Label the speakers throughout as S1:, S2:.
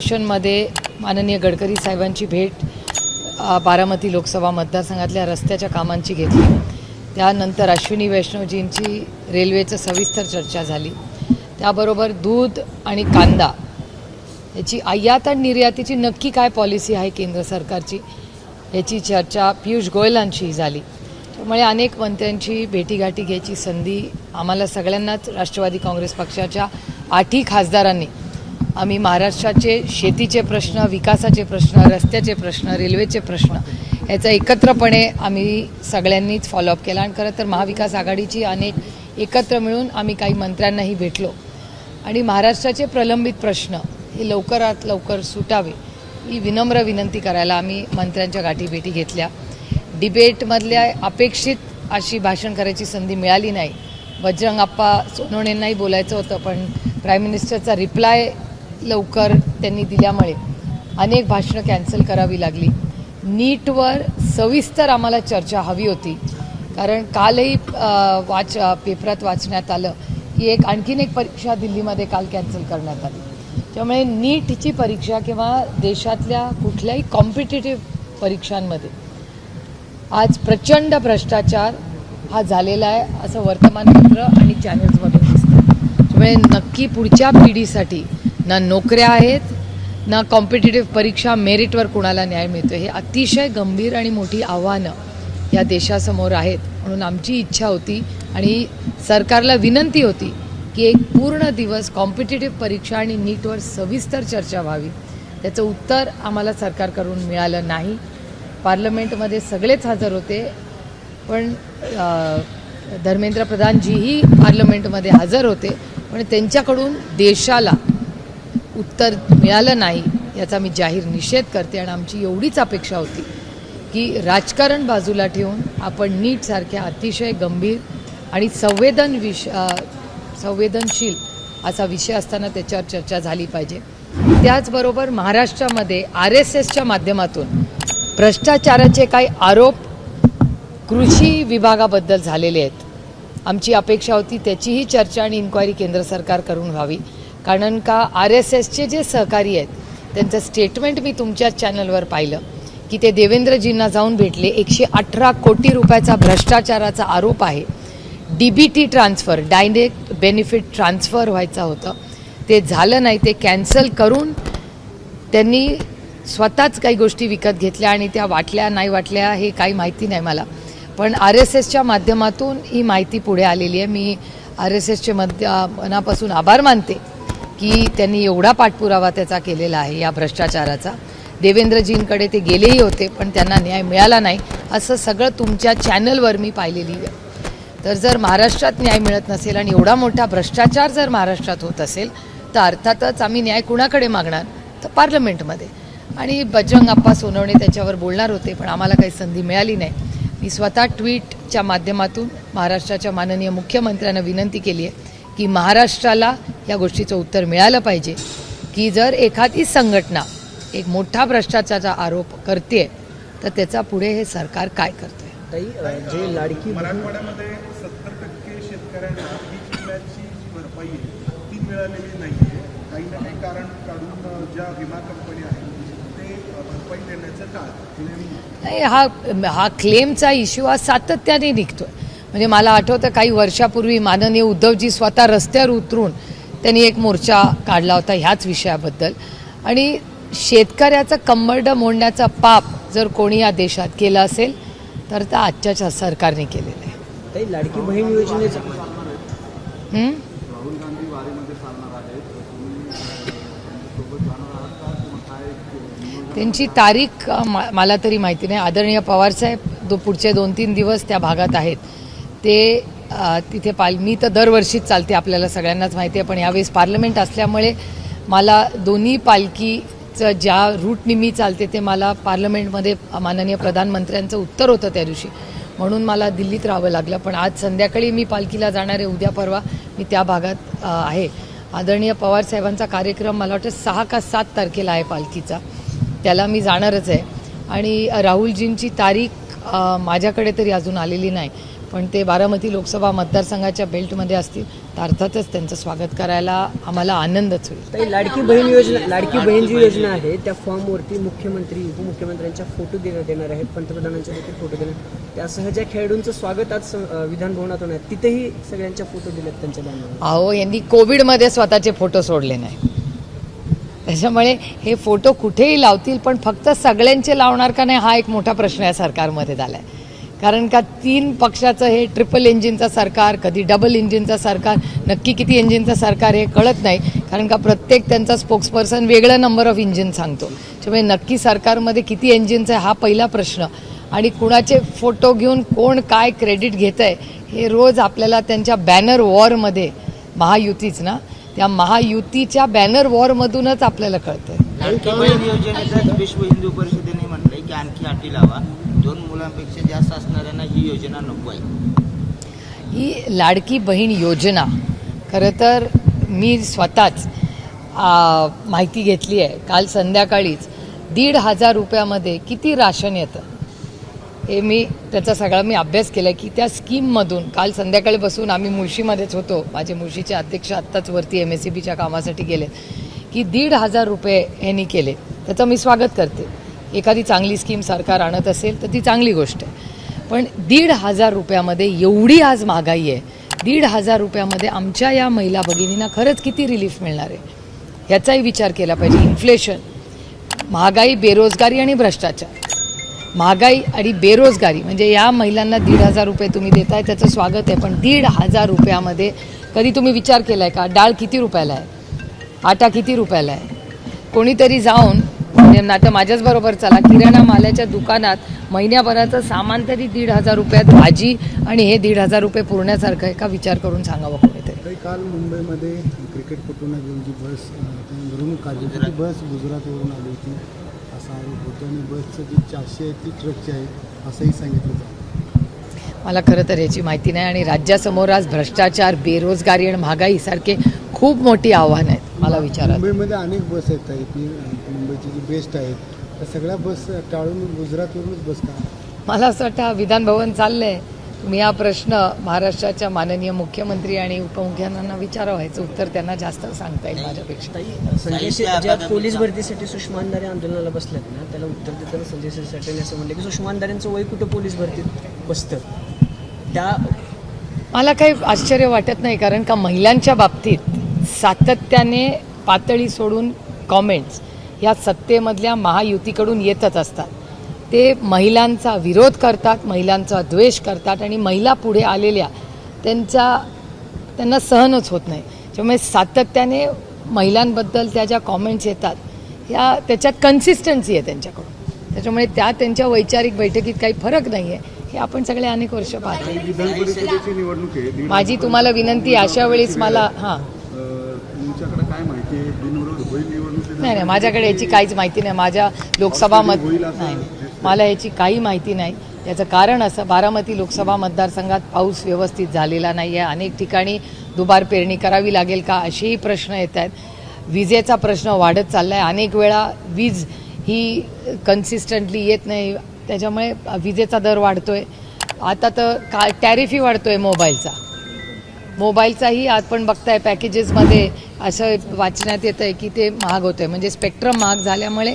S1: मध्ये माननीय गडकरी साहेबांची भेट बारामती लोकसभा मतदारसंघातल्या रस्त्याच्या कामांची घेतली. त्यानंतर अश्विनी वैष्णवजींची रेल्वेचं सविस्तर चर्चा झाली. त्याबरोबर दूध आणि कांदा याची आयात आणि निर्यातीची नक्की काय पॉलिसी आहे केंद्र सरकारची याची चर्चा पियुष गोयलांशी झाली. त्यामुळे अनेक मंत्र्यांची भेटीगाठी घ्यायची संधी आम्हाला सगळ्यांनाच राष्ट्रवादी काँग्रेस पक्षाच्या आठही खासदारांनी आम्ही महाराष्ट्राचे शेतीचे प्रश्न विकासाचे प्रश्न रस्त्याचे प्रश्न रेल्वेचे प्रश्न याचा एकत्रपणे आम्ही सगळ्यांनीच फॉलोअप केला. आणि खरं तर महाविकास आघाडीची अनेक एकत्र मिळून आम्ही काही मंत्र्यांनाही भेटलो. आणि महाराष्ट्राचे प्रलंबित प्रश्न हे लवकरात लवकर सुटावे ही विनम्र विनंती करायला आम्ही मंत्र्यांच्या गाठीभेटी घेतल्या. डिबेटमधल्या अपेक्षित अशी भाषण करायची संधी मिळाली नाही. बजरंग आप्पा सोनवणेंनाही बोलायचं होतं पण प्राईम मिनिस्टरचा रिप्लाय लवकर त्यांनी दिल्यामुळे अनेक भाषणं कॅन्सल करावी लागली. नीटवर सविस्तर आम्हाला चर्चा हवी होती. कारण कालही वाच पेपरात वाचण्यात आलं की एक आणखीन एक परीक्षा दिल्लीमध्ये काल कॅन्सल करण्यात आली. त्यामुळे नीटची परीक्षा किंवा देशातल्या कुठल्याही कॉम्पिटेटिव्ह परीक्षांमध्ये आज प्रचंड भ्रष्टाचार हा झालेला आहे असं वर्तमानपत्र आणि चॅनल्समधून दिसतं त्यामुळे नक्की पुढच्या पिढीसाठी ना नोकऱ्या आहेत ना कॉम्पिटेटिव्ह परीक्षा मेरिटवर कुणाला न्याय मिळतो हे अतिशय गंभीर आणि मोठी आव्हानं या देशासमोर आहेत म्हणून आमची इच्छा होती आणि सरकारला विनंती होती की एक पूर्ण दिवस कॉम्पिटेटिव्ह परीक्षा आणि नीटवर सविस्तर चर्चा व्हावी. त्याचं उत्तर आम्हाला सरकारकडून मिळालं नाही. पार्लमेंटमध्ये सगळेच हजर होते पण धर्मेंद्र प्रधानजीही पार्लमेंटमध्ये हजर होते पण त्यांच्याकडून देशाला उत्तर मिळालं नाही याचा मी जाहीर निषेध करते आणि आमची एवढीच अपेक्षा होती की राजकारण बाजूला ठेवून आपण नीटसारख्या अतिशय गंभीर आणि संवेदन विष संवेदनशील असा विषय असताना त्याच्यावर चर्चा झाली पाहिजे. त्याचबरोबर महाराष्ट्रामध्ये आर एस एसच्या माध्यमातून भ्रष्टाचाराचे काही आरोप कृषी विभागाबद्दल झालेले आहेत. आमची अपेक्षा होती त्याचीही चर्चा आणि इन्क्वायरी केंद्र सरकार करून व्हावी. कारण का आर एस एसचे जे सहकारी आहेत त्यांचं स्टेटमेंट मी तुमच्या चॅनलवर पाहिलं की ते देवेंद्रजींना जाऊन भेटले. एकशे अठरा कोटी रुपयाचा भ्रष्टाचाराचा आरोप आहे. D B T transfer direct benefit transfer व्हायचं होतं. ते झालं नाही ते कॅन्सल करून त्यांनी स्वतःच काही गोष्टी विकत घेतल्या आणि त्या वाटल्या नाही वाटल्या हे काही माहिती नाही मला. पण आर एस एसच्या माध्यमातून ही माहिती पुढे आलेली आहे. मी आर एस एसचे मध्य मनापासून आभार मानते. की त्यांनी एवढा पाठपुरावा त्याचा केलेला आहे या भ्रष्टाचाराचा. देवेंद्रजींकडे ते गेलेही होते पण त्यांना न्याय मिळाला नाही असं सगळं तुमच्या चॅनलवर मी पाहिलेली आहे. तर जर महाराष्ट्रात न्याय मिळत नसेल आणि एवढा मोठा भ्रष्टाचार जर महाराष्ट्रात होत असेल तर अर्थातच आम्ही न्याय कुणाकडे मागणार? तर पार्लमेंटमध्ये. आणि बजरंग अप्पा सोनवणे त्याच्यावर बोलणार होते पण आम्हाला काही संधी मिळाली नाही. मी स्वतः ट्विटच्या माध्यमातून महाराष्ट्राच्या माननीय मुख्यमंत्र्यांना विनंती केली आहे की महाराष्ट्राला या गोष्टीचं उत्तर मिळालं पाहिजे की जर एखादी संघटना एक मोठा भ्रष्टाचाराचा आरोप करते तर त्याचा पुढे हे सरकार काय
S2: अ, जे लाडकी
S3: मराठवाड्यामध्ये सत्तर टक्के शेतकऱ्यांना पीक विम्याची जी भरपाई आहे. ती मिळालेली नाही आहे काही ना काही कारण काढून अ, ज्या विमा कंपन्या आहेत ते अ, भरपाई देण्याचं टाळ
S1: नाही हा हा क्लेमचा इश्यू हा सातत्याने निघतोय. म्हणजे मला आठवतं काही वर्षापूर्वी माननीय उद्धवजी स्वतः रस्त्यावर उतरून त्यांनी एक मोर्चा काढला होता ह्याच विषयाबद्दल. आणि शेतकऱ्याचं कंबरडं मोडण्याचा पाप जर कोणी या देशात केलं असेल तर त्या आजच्या सरकारने केलेलं आहे.
S2: लाडकी बहीण योजनेचा
S1: हं? त्यांची तारीख मला तरी माहिती नाही. आदरणीय पवारसाहेब दो पुढचे दोन तीन दिवस त्या भागात आहेत. ते तिथे पाल मी तर दरवर्षीच चालते आपल्याला सगळ्यांनाच माहिती आहे पण यावेळेस पार्लमेंट असल्यामुळे मला दोन्ही पालखीचं ज्या रूटनी मी चालते ते मला पार्लमेंटमध्ये माननीय प्रधानमंत्र्यांचं उत्तर होतं त्या दिवशी. म्हणून मला दिल्लीत राहावं लागलं पण आज संध्याकाळी मी पालखीला जाणार आहे उद्या परवा मी त्या भागात आहे. आदरणीय पवारसाहेबांचा कार्यक्रम मला वाटतं सहा का सात तारखेला आहे पालखीचा. त्याला मी जाणारच आहे. आणि राहुलजींची तारीख माझ्याकडे तरी अजून आलेली नाही. पण ते बारामती लोकसभा मतदारसंघाच्या बेल्टमध्ये असतील तर अर्थातच त्यांचं स्वागत करायला आम्हाला आनंदच होईल.
S2: ताई लाडकी बहीण योजना लाडकी बहीण जी योजना आहे त्या फॉर्मवरती मुख्यमंत्री उपमुख्यमंत्र्यांच्या फोटो देण्यात येणार आहेत पंतप्रधानांचे देखील फोटो देणार त्यासह ज्या खेळाडूंचं स्वागत आज सं- अं, विधान भवनात होणार आहे, तिथेही सगळ्यांच्या फोटो दिलेत त्यांच्या
S1: अहो यांनी कोविडमध्ये स्वतःचे फोटो सोडले नाही. त्याच्यामुळे हे फोटो कुठेही लावतील पण फक्त सगळ्यांचे लावणार का नाही हा एक मोठा प्रश्न या सरकारमध्ये झाला आहे कारण का तीन पक्षाचं हे ट्रिपल इंजिनचं सरकार कधी डबल इंजिनचं सरकार नक्की किती इंजिनचं सरकार हे कळत नाही. कारण का प्रत्येक त्यांचा स्पोक्सपर्सन वेगळा नंबर ऑफ इंजिन सांगतो. त्यामुळे नक्की सरकारमध्ये किती इंजिनचं आहे हा पहिला प्रश्न. आणि कुणाचे फोटो घेऊन कोण काय क्रेडिट घेत आहे हे रोज आपल्याला त्यांच्या बॅनर वॉरमध्ये महायुतीच ना त्या महायुतीच्या बॅनर वॉरमधूनच आपल्याला कळतंय.
S4: लाडकी आणखी अटी लावा. दोन मुलांपेक्षा जास्त असणाऱ्यांना ही योजना नको आहे.
S1: ही लाडकी बहीण योजना. खरं तर मी स्वतःच माहिती घेतली आहे. काल संध्याकाळीच दीड हजार रुपयामध्ये किती राशन येतं? हे मी त्याचा सगळा मी अभ्यास केला की त्या स्कीममधून काल संध्याकाळी बसून आम्ही मुळशीमध्येच होतो. माझे मुळशीचे अध्यक्ष आत्ताच वरती एम एस सी बीच्या कामासाठी गेले की दीड हजार रुपये यांनी केले. त्याचं मी स्वागत करते. एखादी चांगली स्कीम सरकार आणत असेल तर ती चांगली गोष्ट आहे. पण दीड हजार रुपयामध्ये एवढी आज महागाई आहे. दीड हजार रुपयामध्ये आमच्या या महिला भगिनींना खरंच किती रिलीफ मिळणार आहे? याचाही विचार केला पाहिजे. इन्फ्लेशन महागाई बेरोजगारी आणि भ्रष्टाचार. महागाई आणि बेरोजगारी म्हणजे या महिलांना दीड हजार रुपये तुम्ही देताय त्याचं स्वागत आहे पण दीड हजार रुपयामध्ये कधी तुम्ही विचार केला आहे का? डाळ किती रुपयाला आहे? आटा किती रुपयाला आहे? कोणीतरी जाऊन म्हणजे आता माझ्याच बरोबर चला. किराणा मालाच्या दुकानात महिन्याभराचं सामान तरी दीड हजार रुपयात भाजी आणि हे दीड हजार रुपये पुरण्यासारखं आहे का विचार करून सांगावं कोणीतरी?
S5: काल मुंबईमध्ये क्रिकेटपटूंना घेऊन जी बस काढली ती बस गुजरातवरून आली होती. असा आरोप होतो आणि बसचं जी चारशे आहे ती ट्रकची आहे असंही सांगितलं जातं.
S1: मला खरं तर याची माहिती नाही आणि राज्यासमोर आज भ्रष्टाचार बेरोजगारी आणि महागाई सारखे खूप मोठी आव्हानं आहेत. मला विचारा
S5: मुंबईमध्ये अनेक बस आहेत मुंबईची जी बेस्ट आहेत त्या सगळ्या बस टाळून गुजरातवरूनच बस का
S1: मला असं वाटतं हा विधान भवन चाललंय. तुम्ही हा प्रश्न महाराष्ट्राच्या माननीय मुख्यमंत्री आणि उपमुख्यमंत्र्यांना विचारावं ह्याचं उत्तर त्यांना जास्त सांगता येईल माझ्यापेक्षा.
S2: ताई संजय
S4: साहित्य
S2: ज्या पोलीस भरतीसाठी सुषमा अंधारे आंदोलनाला बसल्यात ना त्याला उत्तर देताना संजय सिरसाट असं म्हणलं की सुषमा अंधारेंचं वय कुठं पोलीस भरतीत बसतं? त्या
S1: मला काही आश्चर्य वाटत नाही कारण का महिलांच्या बाबतीत सातत्याने पातळी सोडून कॉमेंट्स या सत्तेमधल्या महायुतीकडून येतच असतात. ते महिलांचा विरोध करतात महिलांचा द्वेष करतात आणि महिला पुढे आलेल्या त्यांचा त्यांना सहनच होत नाही. त्यामुळे सातत्याने महिलांबद्दल त्या ज्या कॉमेंट्स येतात या त्याच्यात कन्सिस्टन्सी आहे त्यांच्याकडून. त्याच्यामुळे त्या त्यांच्या वैचारिक बैठकीत काही फरक नाही आहे हे आपण सगळे अनेक वर्ष पाहतो. माझी तुम्हाला विनंती अशा वेळेस मला हां.
S3: आहे
S1: नाही नाही माझ्याकडे याची काहीच माहिती नाही. माझ्या लोकसभा मत नाही मला याची काही माहिती नाही. याचं कारण असं बारामती लोकसभा मतदारसंघात पाऊस व्यवस्थित झालेला नाही आहे अनेक ठिकाणी दुबार पेरणी करावी लागेल का असेही प्रश्न येत आहेत विजेचा प्रश्न वाढत चालला आहे अनेक वेळा वीज ही कन्सिस्टंटली येत नाही. त्याच्यामुळे विजेचा दर वाढतोय. आता तर का टॅरिफही वाढतोय मोबाईलचा. मोबाईलचाही आज पण बघताय पॅकेजेसमध्ये असं वाचण्यात येतं आहे की ते महाग होतं आहे म्हणजे स्पेक्ट्रम महाग झाल्यामुळे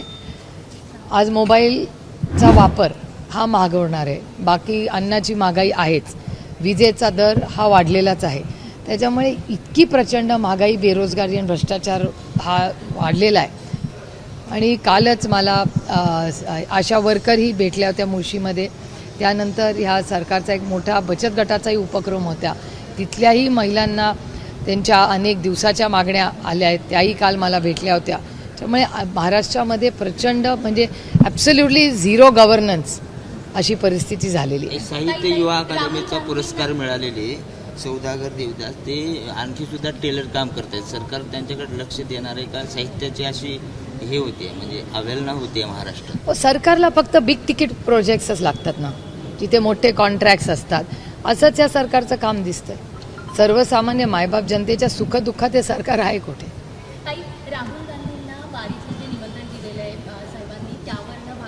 S1: आज मोबाईलचा वापर हा महाग होणार आहे. बाकी अन्नाची महागाई आहेच. विजेचा दर हा वाढलेलाच आहे. त्याच्यामुळे इतकी प्रचंड महागाई बेरोजगारी आणि भ्रष्टाचार हा वाढलेला आहे. आणि कालच मला आशा वर्करही भेटल्या होत्या मुळशीमध्ये. त्यानंतर ह्या सरकारचा एक मोठा बचत गटाचाही उपक्रम होता. तिथल्याही महिलांना त्यांच्या अनेक दिवसाच्या मागण्या आल्या आहेत. त्याही काल मला भेटल्या होत्या. त्यामुळे महाराष्ट्रामध्ये प्रचंड म्हणजे ॲब्सल्युटली झिरो गव्हर्नन्स अशी परिस्थिती झालेली आहे.
S4: साहित्य युवा अकादमीचा पुरस्कार मिळालेले सौदागर देवदास. ते आणखी सुद्धा टेलर काम करतात सरकार त्यांच्याकडे लक्ष देणार आहे का? साहित्याची अशी हे होते म्हणजे अवेलना होते महाराष्ट्रात.
S1: हो, सरकारला फक्त बिग तिकीट प्रोजेक्ट्सच लागतात ना. जिथे मोठे कॉन्ट्रॅक्ट्स असतात. असंच या सरकारचं काम दिसतंय. सर्वसामान्य मायबाप जनतेच्या सुखदुःखात हे सरकार आहे कुठे?
S6: राहुल गांधींना जे दिलेलं आहे साहेबांनी त्यावरनं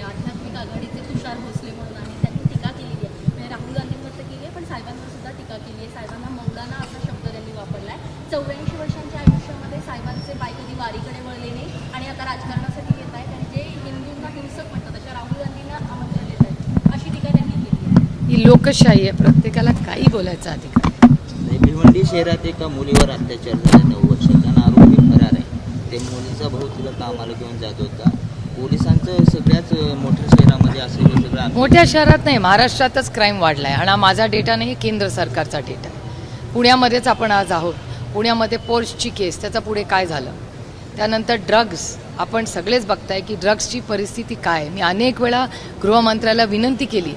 S6: आध्यात्मिक आघाडीचे भोसले म्हणून आणि त्यांनी टीका केलेली आहे. म्हणजे राहुल केली आहे पण टीका केली आहे. साहेबांना मौलाना असा शब्द त्यांनी वापरला आहे. चौऱ्याऐंशी वर्षांच्या आयुष्यामध्ये साहेबांचे बाय कधी वारीकडे वळले नाही आणि आता राजकारणासाठी येत आहे त्यांचे हिंदूंना हिंसक म्हणतात
S1: ही लोकशाही आहे. प्रत्येकाला काही बोलायचा अधिकार आहे.
S4: भिवंडी शहरात एका मुलीवर अत्याचार झाला नऊ वर्षाचा आणि आरोपी फरार आहे. ते मुलीचा भाऊ तिला कामाला घेऊन जात होता. पोलिसांचं सगळ्याच मोठ्या शहरामध्ये असं सगळं
S1: मोठ्या शहरात नाही महाराष्ट्रातच क्राईम वाढलाय. आणि हा माझा डेटा नाही केंद्र सरकारचा डेटा आहे. पुण्यामध्येच आपण आज आहोत. पुण्यामध्ये पोर्सची केस त्याचा पुढे काय झालं? त्यानंतर ड्रग्ज आपण सगळेच बघताय की ड्रग्सची परिस्थिती काय आहे. मी अनेक वेळा गृहमंत्र्याला विनंती केली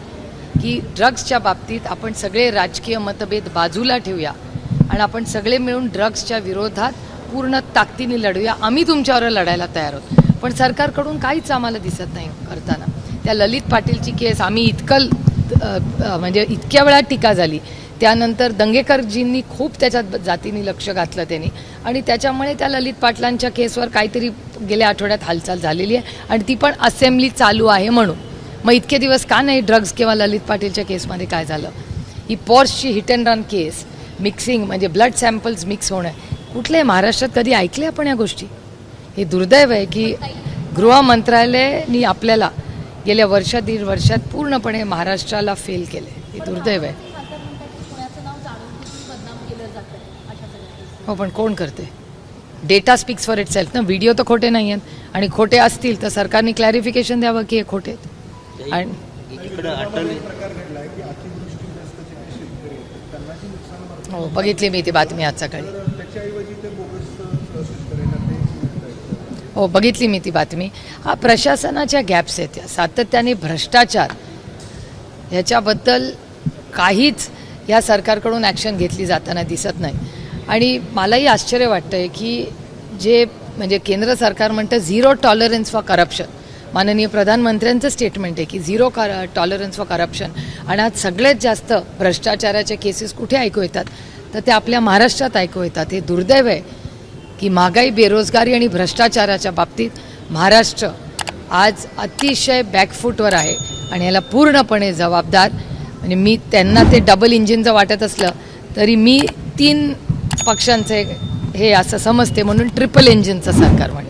S1: की ड्रग्सच्या बाबतीत आपण सगळे राजकीय मतभेद बाजूला ठेवूया आणि आपण सगळे मिळून ड्रग्सच्या विरोधात पूर्ण ताकदीने लढूया. आम्ही तुमच्यावर लढायला तयार आहोत. पण सरकारकडून काहीच आम्हाला दिसत नाही करताना. त्या ललित पाटीलची केस आम्ही इतकं म्हणजे इतक्या वेळात टीका झाली. त्यानंतर दंगेकरजींनी खूप त्याच्यात जातीने लक्ष घातलं त्यांनी. आणि त्याच्यामुळे त्या ललित पाटलांच्या केसवर काहीतरी गेल्या आठवड्यात हालचाल झालेली आहे. आणि ती पण असेंब्ली चालू आहे म्हणून. मग इतके दिवस का नाही ड्रग्ज किंवा ललित पाटीलच्या केसमध्ये काय झालं? ही पॉर्सची hit and run case mixing म्हणजे ब्लड सॅम्पल्स मिक्स होणं. कुठले महाराष्ट्रात कधी ऐकले आपण या गोष्टी? हे दुर्दैव आहे की गृह मंत्रालयाने आपल्याला गेल्या वर्षा दीड वर्षात पूर्णपणे महाराष्ट्राला फेल केले हे दुर्दैव आहे. हो पण कोण करते data speaks for itself ना व्हिडिओ तर खोटे नाही आहेत आणि खोटे असतील तर सरकारने क्लॅरिफिकेशन द्यावं की हे खोटे आहेत? आणि हो बघितली मी ती बातमी आज सकाळी. हो बघितली मी ती बातमी. हा प्रशासनाच्या गॅप्स आहेत. या सातत्याने भ्रष्टाचार ह्याच्याबद्दल काहीच या सरकारकडून ॲक्शन घेतली जाताना दिसत नाही. आणि मलाही आश्चर्य वाटतं आहे की जे म्हणजे केंद्र सरकार म्हणतं झिरो टॉलरन्स फॉर करप्शन माननीय प्रधानमंत्र्यांचं स्टेटमेंट आहे की झिरो टॉलरन्स फॉर करप्शन आणि आज सगळ्यात जास्त भ्रष्टाचाराच्या केसेस कुठे ऐकू येतात? तर ते आपल्या महाराष्ट्रात ऐकू येतात. हे दुर्दैव आहे की महागाई बेरोजगारी आणि भ्रष्टाचाराच्या बाबतीत महाराष्ट्र आज अतिशय बॅकफूटवर आहे आणि याला पूर्णपणे जबाबदार. म्हणजे मी त्यांना ते डबल इंजिनचं वाटत असलं तरी मी तीन पक्षांचे हे असं समजते म्हणून ट्रिपल इंजिनचं सरकार म्हणे